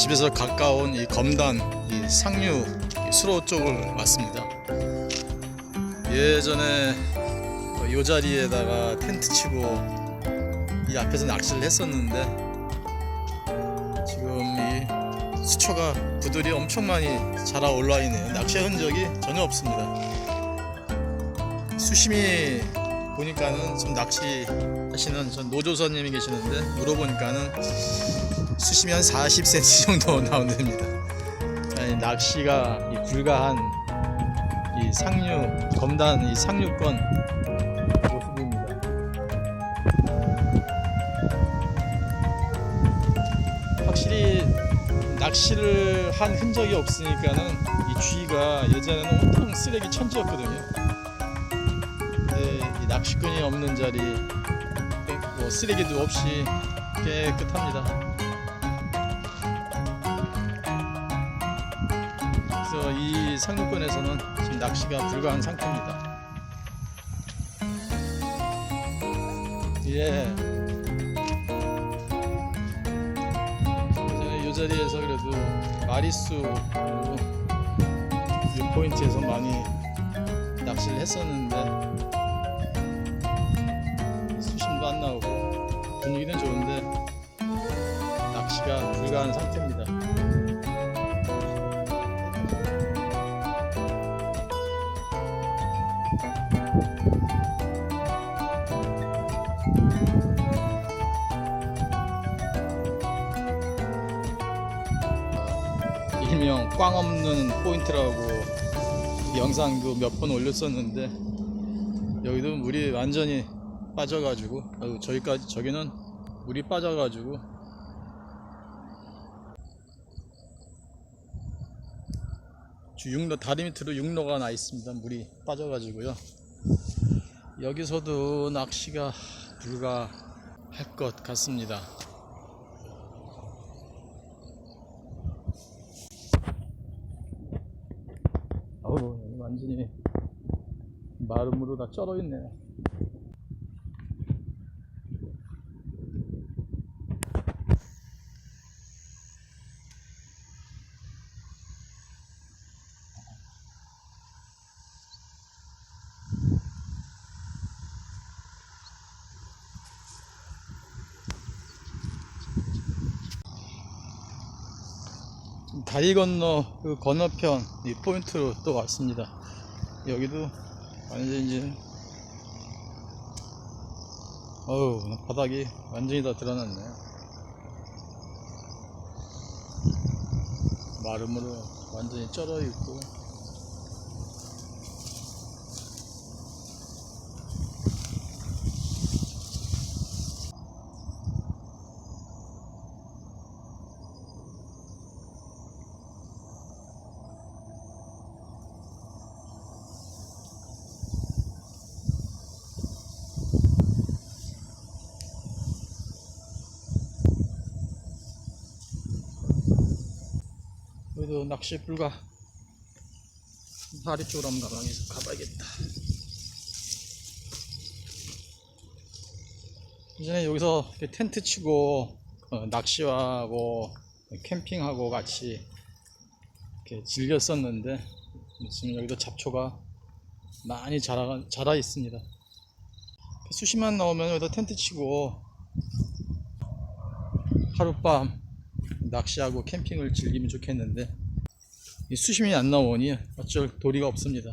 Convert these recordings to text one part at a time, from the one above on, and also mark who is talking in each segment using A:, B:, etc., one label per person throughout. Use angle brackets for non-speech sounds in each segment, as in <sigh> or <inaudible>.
A: 집에서 가까운 이 검단 이 상류 이 수로 쪽을 왔습니다. 예전에 어, 이 자리에다가 텐트 치고 이 앞에서 낚시를 했었는데 지금 이 수초가 부들이 엄청 많이 자라 올라 있네요. 낚시 흔적이 전혀 없습니다. 수심이 보니까는 좀 낚시 하시는 전 노조사님이 계시는데 물어보니까는 한 40cm 정도 <laughs> 나온답니다. 아니, 낚시가 이 불가한 이 상류 검단 이 상류권 모습입니다. 확실히 낚시를 한 흔적이 없으니까는 이 주위가 예전에는 온통 쓰레기 천지였거든요. 근데 이 낚시꾼이 없는 자리 뭐 쓰레기도 없이 깨끗합니다. 그래서 이 상류권에서는 지금 낚시가 불가한 상태입니다. 예. 이 자리에서 그래도 마리수 이 포인트에서 많이 낚시를 했었는데 안 나오고 분위기는 좋은데 낚시가 불가한 상태입니다. 일명 꽝 없는 포인트라고 영상도 몇 번 올렸었는데 여기도 물이 완전히 빠져가지고 아유, 저기까지 저기는 물이 빠져가지고. 주 육로 다리 밑으로 육로가 나 있습니다. 물이 빠져가지고요. 여기서도 낚시가 불가할 것 같습니다. 어우 완전히 마름으로 다 쩔어 있네. 다리 건너 그 건너편 이 포인트로 또 왔습니다. 여기도 완전히 이제 어우 바닥이 완전히 다 드러났네. 마름으로 완전히 쩔어 있고 여기도 낚시 불가 다리 쪽으로 한번 가방에서 가봐야겠다. 예전에 여기서 텐트 치고 어, 낚시하고 캠핑하고 같이 이렇게 즐겼었는데 지금 여기도 잡초가 많이 자라, 자라 있습니다. 수시만 나오면 여기다 텐트 치고 하룻밤 낚시하고 캠핑을 즐기면 좋겠는데 이 수심이 안 나오니 어쩔 도리가 없습니다.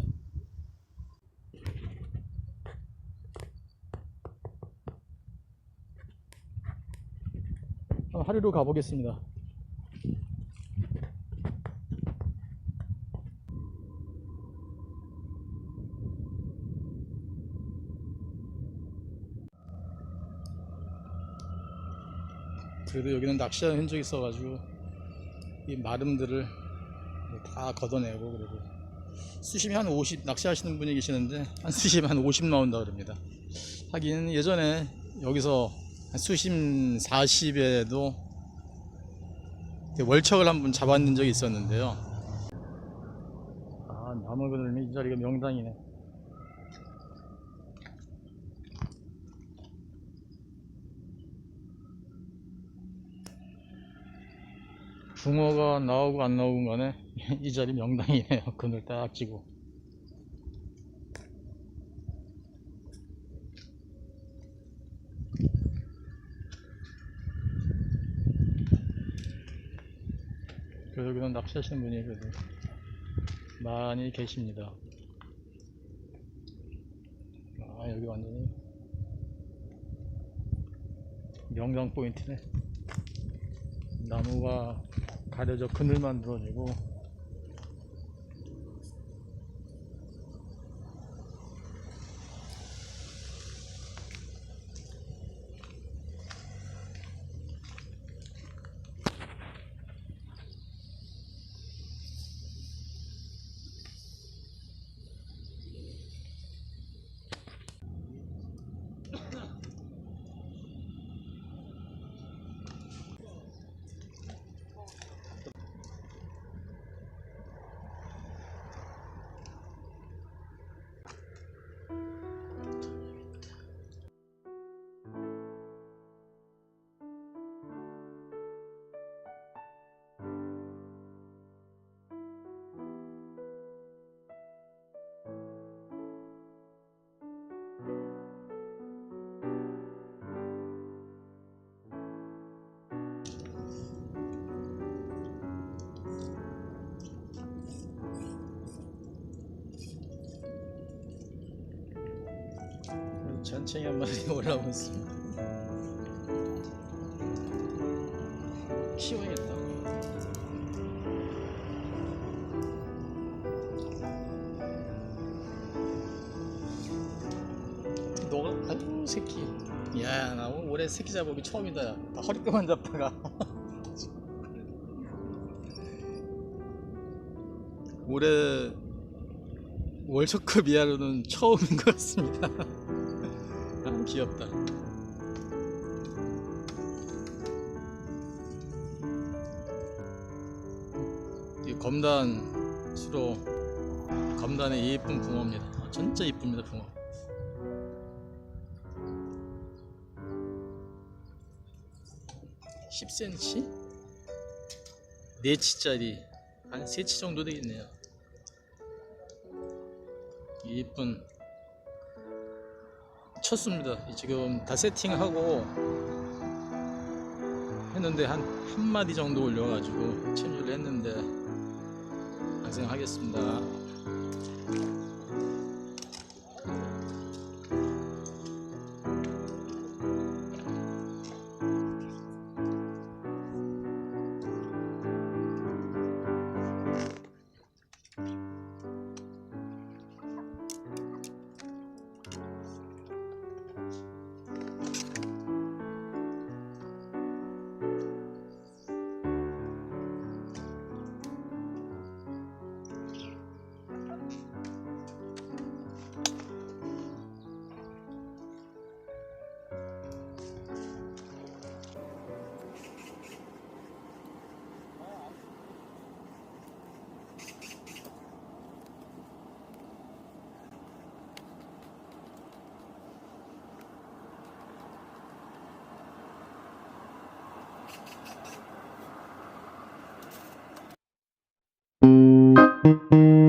A: 하류로 가보겠습니다. 그래도 여기는 낚시하는 흔적이 있어가지고 이 마름들을 다 걷어내고 그래도 수심이 한 50 낚시하시는 분이 계시는데 한 수심 한 50 나온다 그럽니다. 하긴 예전에 여기서 한 수심 40에도 월척을 한 번 잡았는 적이 있었는데요. 아 나무 그늘이 이 자리가 명당이네. 붕어가 나오고 안 나오고 간에 <laughs> 이 자리 명당이네요. <laughs> 그늘 딱 쥐고. 그래서 여기는 낚시하시는 분이 그래도 많이 계십니다. 아, 여기 완전히 명당 포인트네. 나무가 가려져 그늘 만 들어지고 전체에 한 마리 올라오고 있습니다. 키워야겠다. 너가 아유 새끼. 야 나 오늘 올해 새끼 잡아보기 처음이다. 야. 다 허리뼈만 잡다가. <laughs> 올해 월드컵 이하로는 처음인 것 같습니다. <laughs> 아, 귀엽다. 이 검단 수로 검단의 예쁜 붕어입니다. 아, 진짜 예쁩니다 붕어. (10cm) 4치짜리 한 3치 정도 되겠네요 예쁜 쳤습니다. 지금 다 세팅하고 했는데 한, 한 마디 정도 올려가지고 체류를 했는데 방생하겠습니다.
B: Thank you.